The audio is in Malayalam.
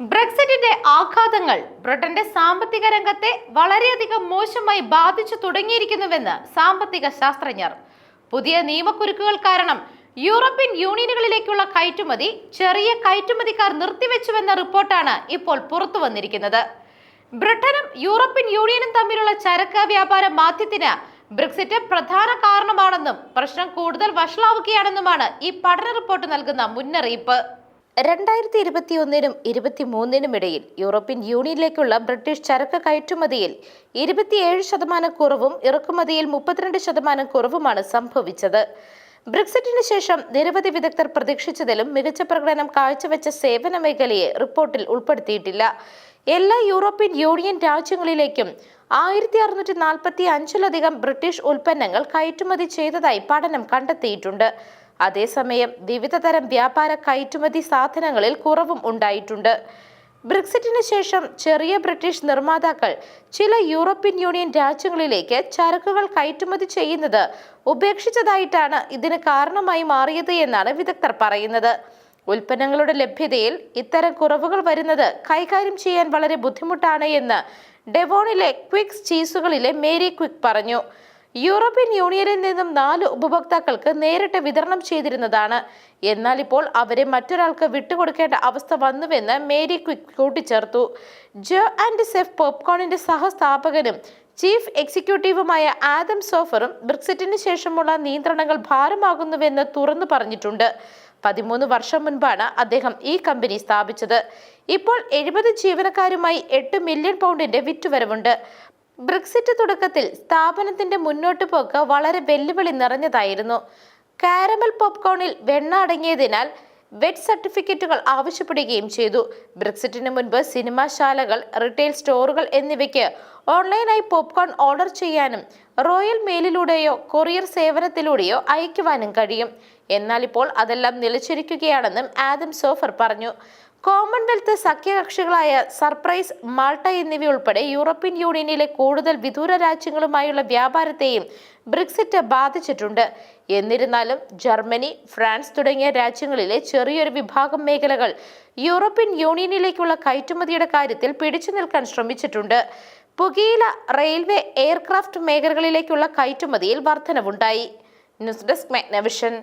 ബ്രെക്സിറ്റിന്റെ ആഘാതങ്ങൾ ബ്രിട്ടന്റെ സാമ്പത്തിക രംഗത്തെ വളരെയധികം മോശമായി ബാധിച്ചു തുടങ്ങിയിരിക്കുന്നുവെന്ന് സാമ്പത്തിക ശാസ്ത്രജ്ഞർ. പുതിയ നിയമക്കുരുക്കുകൾ കാരണം യൂറോപ്യൻ യൂണിയനുകളിലേക്കുള്ള കയറ്റുമതി ചെറിയ കയറ്റുമതിക്കാർ നിർത്തിവെച്ചുവെന്ന റിപ്പോർട്ടാണ് ഇപ്പോൾ പുറത്തു വന്നിരിക്കുന്നത്. ബ്രിട്ടനും യൂറോപ്യൻ യൂണിയനും തമ്മിലുള്ള ചരക്ക് വ്യാപാര മാധ്യത്തിന് ബ്രെക്സിറ്റ് പ്രധാന കാരണമാണെന്നും പ്രശ്നം കൂടുതൽ വഷളാവുകയാണെന്നുമാണ് ഈ പഠന റിപ്പോർട്ട് നൽകുന്ന മുന്നറിയിപ്പ്. രണ്ടായിരത്തി ഇരുപത്തിയൊന്നിനും ഇരുപത്തിമൂന്നിനും ഇടയിൽ യൂറോപ്യൻ യൂണിയനിലേക്കുള്ള ബ്രിട്ടീഷ് ചരക്ക് കയറ്റുമതിയിൽ ഇരുപത്തിയേഴ് ശതമാനം കുറവും ഇറക്കുമതിയിൽ മുപ്പത്തിരണ്ട് ശതമാനം കുറവുമാണ് സംഭവിച്ചത്. ബ്രിക്സിറ്റിന് ശേഷം നിരവധി വിദഗ്ധർ പ്രതീക്ഷിച്ചതിലും മികച്ച പ്രകടനം കാഴ്ചവെച്ച സേവന മേഖലയെ റിപ്പോർട്ടിൽ ഉൾപ്പെടുത്തിയിട്ടില്ല. എല്ലാ യൂറോപ്യൻ യൂണിയൻ രാജ്യങ്ങളിലേക്കും ആയിരത്തി അറുന്നൂറ്റി നാൽപ്പത്തി അഞ്ചിലധികം ബ്രിട്ടീഷ് ഉൽപ്പന്നങ്ങൾ കയറ്റുമതി ചെയ്തതായി പഠനം കണ്ടെത്തിയിട്ടുണ്ട്. അതേസമയം വിവിധ തരം വ്യാപാര കയറ്റുമതി സാധനങ്ങളിൽ കുറവും ഉണ്ടായിട്ടുണ്ട്. ബ്രിക്സിറ്റിന് ശേഷം ചെറിയ ബ്രിട്ടീഷ് നിർമ്മാതാക്കൾ ചില യൂറോപ്യൻ യൂണിയൻ രാജ്യങ്ങളിലേക്ക് ചരക്കുകൾ കയറ്റുമതി ചെയ്യുന്നത് ഉപേക്ഷിച്ചതായിട്ടാണ് ഇതിന് കാരണമായി മാറിയത് എന്നാണ് വിദഗ്ധർ പറയുന്നത്. ഉൽപ്പന്നങ്ങളുടെ ലഭ്യതയിൽ ഇത്തരം കുറവുകൾ വരുന്നത് കൈകാര്യം ചെയ്യാൻ വളരെ ബുദ്ധിമുട്ടാണ് എന്ന് ഡെവോണിലെ ക്വിക്സ് ചീസുകളിലെ മേരി ക്വിക് പറഞ്ഞു. യൂറോപ്യൻ യൂണിയനിൽ നിന്നും നാല് ഉപഭോക്താക്കൾക്ക് നേരിട്ട് വിതരണം ചെയ്തിരുന്നതാണ്. എന്നാൽ ഇപ്പോൾ അവരെ മറ്റൊരാൾക്ക് വിട്ടുകൊടുക്കേണ്ട അവസ്ഥ വന്നുവെന്ന് മേരി ക്വിക്ക് കൂട്ടിച്ചേർത്തു. ജോ ആൻഡ് സെഫ് പോപ്കോണിന്റെ സഹസ്ഥാപകനും ചീഫ് എക്സിക്യൂട്ടീവുമായ ആദം സോഫറും ബ്രിക്സിറ്റിന് ശേഷമുള്ള നിയന്ത്രണങ്ങൾ ഭാരമാകുന്നുവെന്ന് തുറന്നു പറഞ്ഞിട്ടുണ്ട്. പതിമൂന്ന് വർഷം മുൻപാണ് അദ്ദേഹം ഈ കമ്പനി സ്ഥാപിച്ചത്. ഇപ്പോൾ എഴുപത് ജീവനക്കാരുമായി എട്ട് മില്യൺ പൗണ്ടിന്റെ വിറ്റുവരവുണ്ട്. ബ്രിക്സിറ്റ് തുടക്കത്തിൽ സ്ഥാപനത്തിന്റെ മുന്നോട്ട് പോക്ക് വളരെ വെല്ലുവിളി നിറഞ്ഞതായിരുന്നു. കാരമൽ പോപ്കോണിൽ വെണ്ണ അടങ്ങിയതിനാൽ വെറ്റ് സർട്ടിഫിക്കറ്റുകൾ ആവശ്യപ്പെടുകയും ചെയ്തു. ബ്രിക്സിറ്റിന് മുൻപ് സിനിമാശാലകൾ റിട്ടെയിൽ സ്റ്റോറുകൾ എന്നിവയ്ക്ക് ഓൺലൈനായി പോപ്കോൺ ഓർഡർ ചെയ്യാനും റോയൽ മെയിലിലൂടെയോ കൊറിയർ സേവനത്തിലൂടെയോ അയക്കുവാനും കഴിയും. എന്നാൽ ഇപ്പോൾ അതെല്ലാം നിലച്ചിരിക്കുകയാണെന്നും ആദം സോഫർ പറഞ്ഞു. കോമൺവെൽത്ത് സഖ്യകക്ഷികളായ സർപ്രൈസ് മാൾട്ട എന്നിവയുൾപ്പെടെ യൂറോപ്യൻ യൂണിയനിലെ കൂടുതൽ വിദൂര രാജ്യങ്ങളുമായുള്ള വ്യാപാരത്തെയും ബ്രിക്സിറ്റ് ബാധിച്ചിട്ടുണ്ട്. എന്നിരുന്നാലും ജർമ്മനി ഫ്രാൻസ് തുടങ്ങിയ രാജ്യങ്ങളിലെ ചെറിയൊരു വിഭാഗം മേഖലകൾ യൂറോപ്യൻ യൂണിയനിലേക്കുള്ള കയറ്റുമതിയുടെ കാര്യത്തിൽ പിടിച്ചു നിൽക്കാൻ ശ്രമിച്ചിട്ടുണ്ട്. പുകയില റെയിൽവേ എയർക്രാഫ്റ്റ് മേഖലകളിലേക്കുള്ള കയറ്റുമതിയിൽ വർധനവുണ്ടായി. News desk Magnavision.